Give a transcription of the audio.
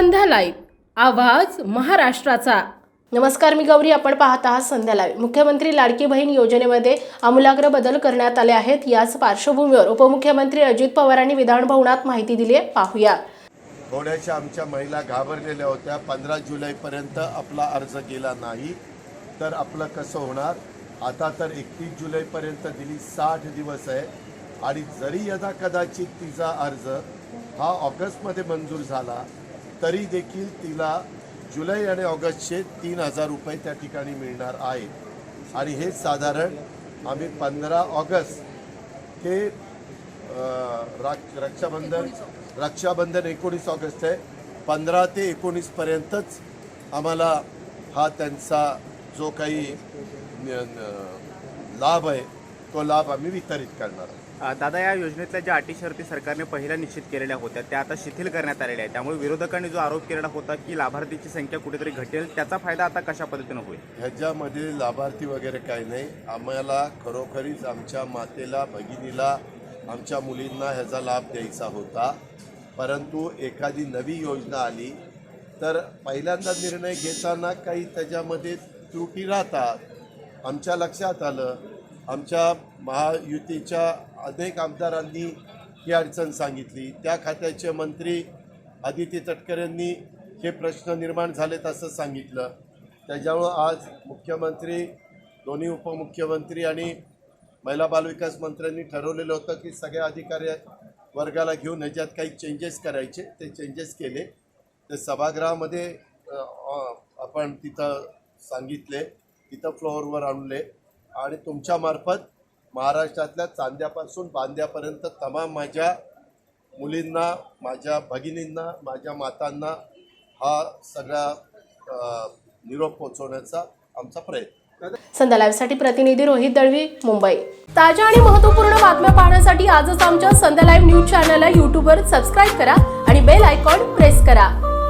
संध्या live आवाज महाराष्ट्राचा. नमस्कार मी गौरी. आपण पाहत आहात संध्या लाईव्ह. मुख्यमंत्री लाडकी बहीण योजनेमध्ये आमूलाग्र बदल करण्यात आले आहेत. याच पार्श्वभूमीवर उपमुख्यमंत्री अजित पवारांनी विधानभवनात माहिती दिली आहे. पाहूया. थोड्याशा आमच्या महिला घाबरलेल्या होत्या. पंधरा जुलैपर्यंत आपला अर्ज गेला नाही. तर आपलं कसं होणार? आता तर एकतीस जुलैपर्यंत दिली साठ दिवस आहे. आणि जरी यदा कदाचित तिचा अर्ज हा ऑगस्टमध्ये मंजूर झाला तरी देखील तिला जुलै आणि ऑगस्टचे तीन हजार रुपये त्या ठिकाणी मिळणार आहे आणि हे साधारण आम्ही पंधरा ऑगस्ट ते अ, रक्षाबंधन रक्षाबंधन एकोणीस ऑगस्ट आहे. पंधरा ते एकोणीसपर्यंतच आम्हाला हा त्यांचा जो काही न- लाभ आहे तो लाभ आम्ही वितरित करणार आहोत. अ, दादा या योजनेतल्या ज्या अटी शर्ती सरकारने पहिल्या निश्चित केलेल्या होत्या त्या आता शिथिल करण्यात आलेल्या आहेत. त्यामुळे विरोधकांनी जो आरोप केलेला होता की लाभार्थीची संख्या कुठेतरी घटेल त्याचा फायदा आता कशा पद्धतीनं होईल? ह्याच्यामध्ये लाभार्थी वगैरे काही नाही. आम्हाला खरोखरीच आमच्या मातेला भगिनीला आमच्या मुलींना ह्याचा लाभ द्यायचा होता. परंतु एखादी नवी योजना आली तर पहिल्यांदा निर्णय घेताना काही त्याच्यामध्ये त्रुटी राहतात. आमच्या लक्षात आलं आमच्या महायुतीच्या अनेक आमदारांनी ही अडचण सांगितली. त्या खात्याचे मंत्री आदित्य तटकर यांनी हे प्रश्न निर्माण झालेत असं सांगितलं. त्याच्यामुळं आज मुख्यमंत्री दोन्ही उपमुख्यमंत्री आणि महिला बालविकास मंत्र्यांनी ठरवलेलं होतं की सगळ्या अधिकारी वर्गाला घेऊन ह्याच्यात काही चेंजेस करायचे. ते चेंजेस केले. ते सभागृहामध्ये आपण तिथं सांगितले. तिथं फ्लोअरवर आणले. आणि तुमच्यामार्फत महाराष्ट्रातल्या चांद्यापासून बांद्यापर्यंत तमाम माझ्या मुलींना माझ्या भगिनींना माझ्या मातांना हा सगळा निरोप पोहोचवण्याचा आमचा प्रयत्न. संध्या लाईव्हसाठी प्रतिनिधी रोहित दळवी मुंबई. ताज्या आणि महत्त्वपूर्ण बातम्या पाहण्यासाठी आजच आमच्या संध्या लाईव्ह न्यूज चॅनलला यूट्यूबवर सबस्क्राईब करा आणि बेल आयकॉन प्रेस करा.